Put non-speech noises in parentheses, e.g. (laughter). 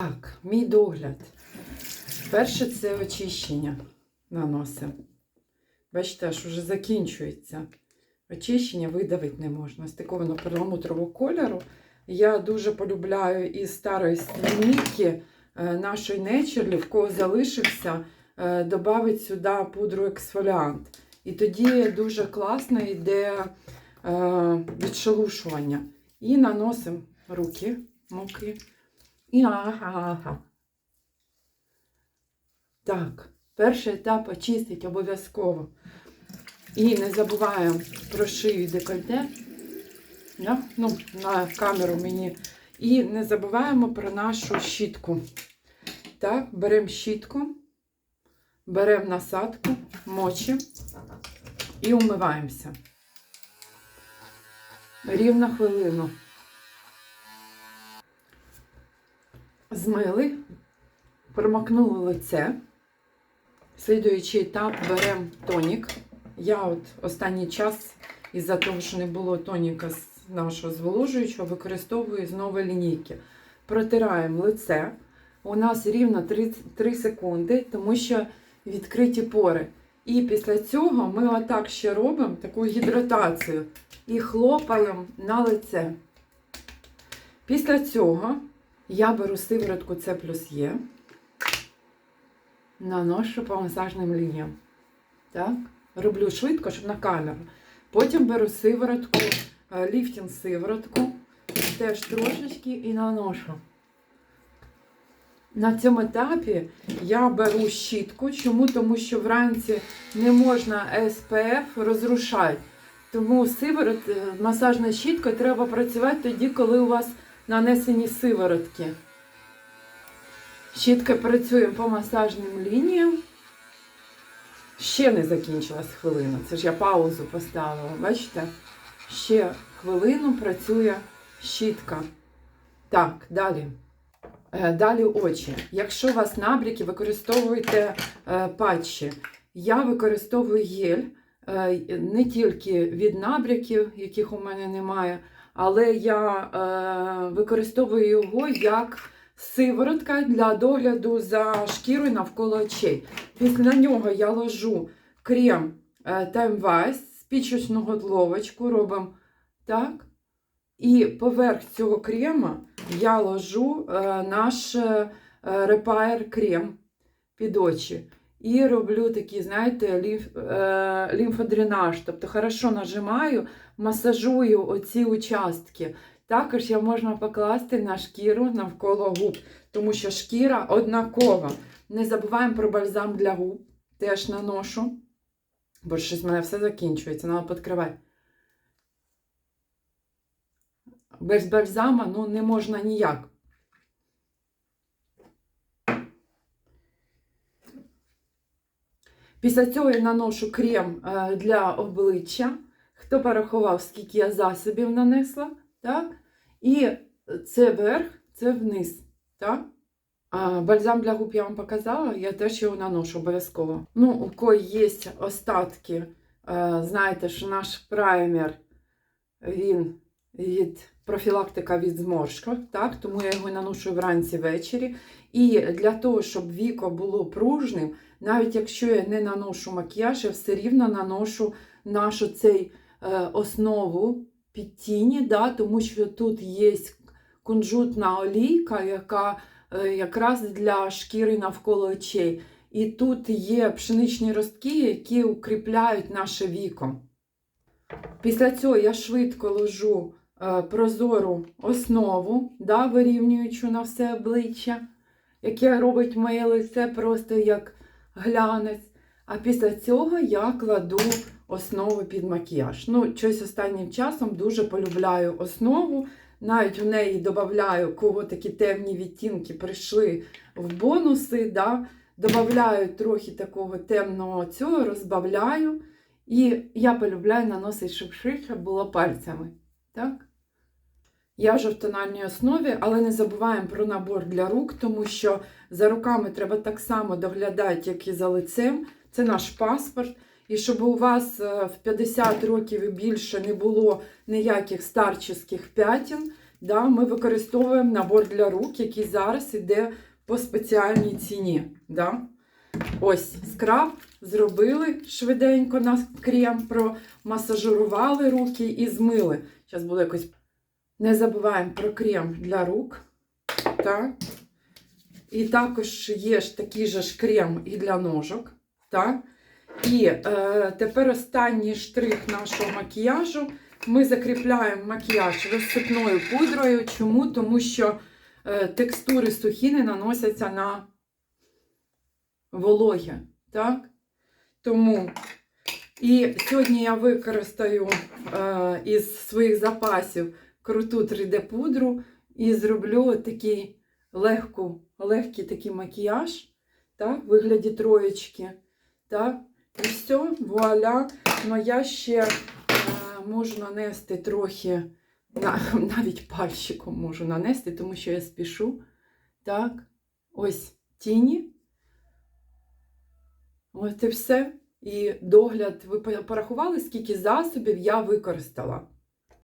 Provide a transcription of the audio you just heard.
Так, мій догляд. Перше це очищення наносимо. Бачите, аж уже закінчується. Очищення видавити не можна. Стиковано перламутрового кольору. Я дуже полюбляю із старої лінійки е, нашої Natural, в кого залишився, е, додати сюди пудру ексфоліант. І тоді дуже класно йде е, відшелушування. І наносимо руки мокрі. І ага-ага. Так, перший етап очистить обов'язково. І не забуваємо про шию декольте. Да? Ну, на камеру мені. І не забуваємо про нашу щітку. Так, беремо щітку, беремо насадку, мочі і умиваємося. Рівно хвилину. Змили, промокнули лице. Слідуючий етап беремо тонік. Я от останній час, із-за того, що не було тоніка з нашого зволожуючого, використовую з нової лінійки. Протираємо лице. У нас рівно 3, 3 секунди, тому що відкриті пори. І після цього ми отак ще робимо таку гідратацію і хлопаємо на лице. Після цього я беру сиворотку С плюс Є, наношу по масажним лініям. Так? Роблю швидко, щоб на камеру. Потім беру сиворотку, е, ліфтінг сиворотку, теж трошечки і наношу. На цьому етапі я беру щітку. Чому? Тому що вранці не можна СПФ розрушати. Тому сиворот, е, масажна щітка треба працювати тоді, коли у вас нанесені сиворотки. Щітка працюємо по масажним лініям. Ще не закінчилась хвилина. Це ж я паузу поставила. Бачите? Ще хвилину працює щітка. Так, далі. Е, Далі очі. Якщо у вас набряки, використовуйте е, патчі. Я використовую гель е, не тільки від набряків, яких у мене немає, але я е, використовую його як сиворотка для догляду за шкірою навколо очей. Після нього я ложу крем е, Time Wise з пічечного дловочку, робимо так. І поверх цього крема я ложу е, наш Repair крем під очі. І роблю такий, знаєте, лімф, е, лімфодренаж. Тобто хорошо нажимаю, масажую оці участки. Також я можна покласти на шкіру навколо губ, тому що шкіра однакова. Не забуваємо про бальзам для губ. Теж наношу. Бо щось в мене все закінчується, треба підкривати. Без бальзама ну, не можна ніяк. Після цього я наношу крем е, для обличчя. Хто порахував, скільки я засобів нанесла, так? І це верх, це вниз. Так? А бальзам для губ я вам показала, я теж його наношу обов'язково. Ну, у кого є остатки, е, знаєте, що наш праймер, він від профілактика від зморшок, так? тому я його наношу вранці ввечері. І для того, щоб віко було пружним, навіть якщо я не наношу макіяж, я все рівно наношу нашу цей е, основу під тіні, да? тому що тут є кунжутна олійка, яка е, якраз для шкіри навколо очей. І тут є пшеничні ростки, які укріпляють наше віко. Після цього я швидко ложу прозору основу, да, вирівнюючу на все обличчя, яке робить моє лице просто як глянець. А після цього я кладу основу під макіяж. Ну, щось останнім часом дуже полюбляю основу. Навіть в неї додаю, кого такі темні відтінки прийшли в бонуси. Да? Добавляю трохи такого темного цього, розбавляю. І я полюбляю наносити, щоб швидше було пальцями. Так? Я вже в тональній основі, але не забуваємо про набор для рук, тому що за руками треба так само доглядати, як і за лицем. Це наш паспорт. І щоб у вас е, в 50 років і більше не було ніяких старческих п'ятін, да, ми використовуємо набор для рук, який зараз іде по спеціальній ціні. Да? Ось скраб зробили швиденько на крем, промасажирували руки і змили. Зараз буде якось. Не забуваємо про крем для рук. Так? І також є ж такий же ж крем і для ножок. Так? І е, тепер останній штрих нашого макіяжу. Ми закріпляємо макіяж розсипною пудрою. Чому? Тому що е, текстури сухі не наносяться на вологі. Так? Тому і сьогодні я використаю е, із своїх запасів круту 3D-пудру і зроблю такий легку, легкий такий макіяж, так, в вигляді троєчки. Так? І все, вуаля. Ну я ще е, можу нанести трохи, на, (laughs) навіть пальчиком можу нанести, тому що я спішу. Так, ось тіні. Ось і все. І догляд, ви порахували, скільки засобів я використала.